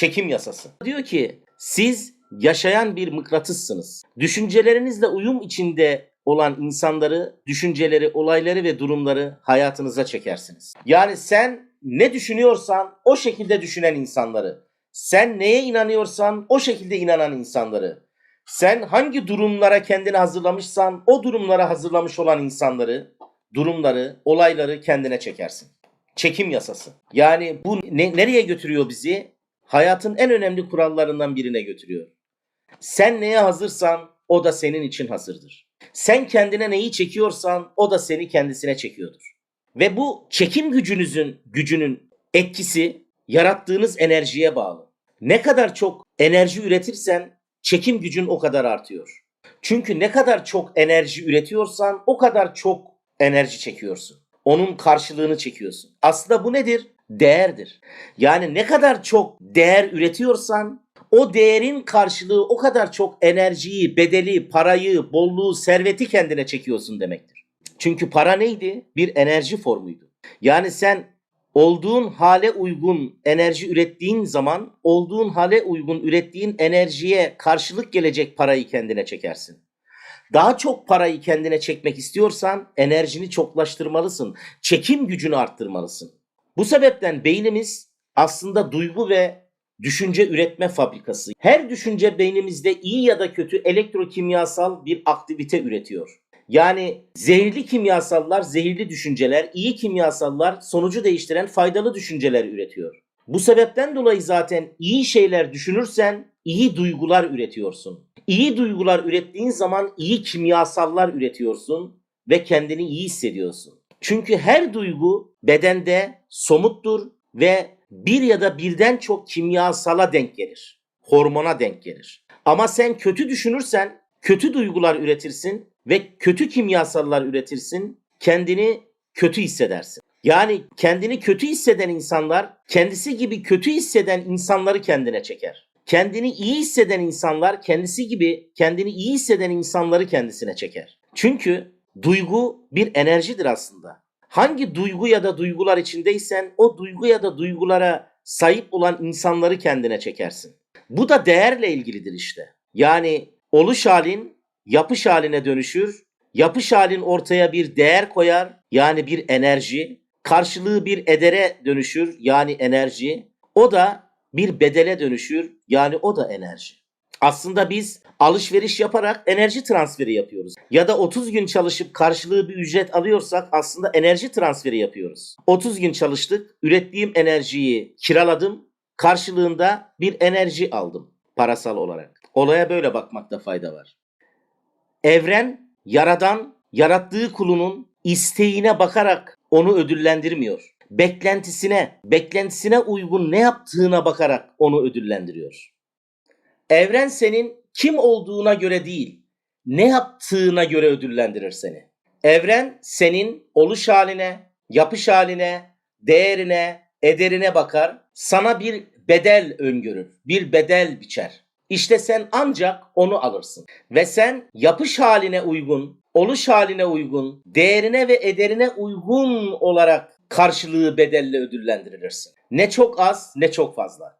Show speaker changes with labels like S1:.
S1: Çekim yasası. Diyor ki siz yaşayan bir mıknatıssınız. Düşüncelerinizle uyum içinde olan insanları, düşünceleri, olayları ve durumları hayatınıza çekersiniz. Yani sen ne düşünüyorsan o şekilde düşünen insanları, sen neye inanıyorsan o şekilde inanan insanları, sen hangi durumlara kendini hazırlamışsan o durumlara hazırlamış olan insanları, durumları, olayları kendine çekersin. Çekim yasası. Yani bu ne- nereye götürüyor bizi? Hayatın en önemli kurallarından birine götürüyor. Sen neye hazırsan o da senin için hazırdır. Sen kendine neyi çekiyorsan o da seni kendisine çekiyordur. Ve bu çekim gücünüzün gücünün etkisi yarattığınız enerjiye bağlı. Ne kadar çok enerji üretirsen çekim gücün o kadar artıyor. Çünkü ne kadar çok enerji üretiyorsan o kadar çok enerji çekiyorsun. Onun karşılığını çekiyorsun. Aslında bu nedir? Değerdir. Yani ne kadar çok değer üretiyorsan o değerin karşılığı o kadar çok enerjiyi, bedeli, parayı, bolluğu, serveti kendine çekiyorsun demektir. Çünkü para neydi? Bir enerji formuydu. Yani sen olduğun hale uygun enerji ürettiğin zaman olduğun hale uygun ürettiğin enerjiye karşılık gelecek parayı kendine çekersin. Daha çok parayı kendine çekmek istiyorsan enerjini çoklaştırmalısın. Çekim gücünü arttırmalısın. Bu sebepten beynimiz aslında duygu ve düşünce üretme fabrikası. Her düşünce beynimizde iyi ya da kötü elektrokimyasal bir aktivite üretiyor. Yani zehirli kimyasallar, zehirli düşünceler, iyi kimyasallar sonucu değiştiren faydalı düşünceler üretiyor. Bu sebepten dolayı zaten iyi şeyler düşünürsen iyi duygular üretiyorsun. İyi duygular ürettiğin zaman iyi kimyasallar üretiyorsun ve kendini iyi hissediyorsun. Çünkü her duygu bedende somuttur ve bir ya da birden çok kimyasala denk gelir. Hormona denk gelir. Ama sen kötü düşünürsen kötü duygular üretirsin ve kötü kimyasallar üretirsin. Kendini kötü hissedersin. Yani kendini kötü hisseden insanlar kendisi gibi kötü hisseden insanları kendine çeker. Kendini iyi hisseden insanlar kendisi gibi kendini iyi hisseden insanları kendisine çeker. Çünkü duygu bir enerjidir aslında. Hangi duygu ya da duygular içindeysen o duygu ya da duygulara sahip olan insanları kendine çekersin. Bu da değerle ilgilidir işte. Yani oluş halin yapış haline dönüşür. Yapış halin ortaya bir değer koyar yani bir enerji. Karşılığı bir edere dönüşür yani enerji. O da bir bedele dönüşür yani o da enerji. Aslında biz alışveriş yaparak enerji transferi yapıyoruz. Ya da 30 gün çalışıp karşılığı bir ücret alıyorsak aslında enerji transferi yapıyoruz. 30 gün çalıştık, ürettiğim enerjiyi kiraladım, karşılığında bir enerji aldım parasal olarak. Olaya böyle bakmakta fayda var. Evren, yaradan, yarattığı kulunun isteğine bakarak onu ödüllendirmiyor. Beklentisine, beklentisine uygun ne yaptığına bakarak onu ödüllendiriyor. Evren senin kim olduğuna göre değil, ne yaptığına göre ödüllendirir seni. Evren senin oluş haline, yapış haline, değerine, ederine bakar. Sana bir bedel öngörür, bir bedel biçer. İşte sen ancak onu alırsın. Ve sen yapış haline uygun, oluş haline uygun, değerine ve ederine uygun olarak karşılığı bedelle ödüllendirilirsin. Ne çok az ne çok fazla.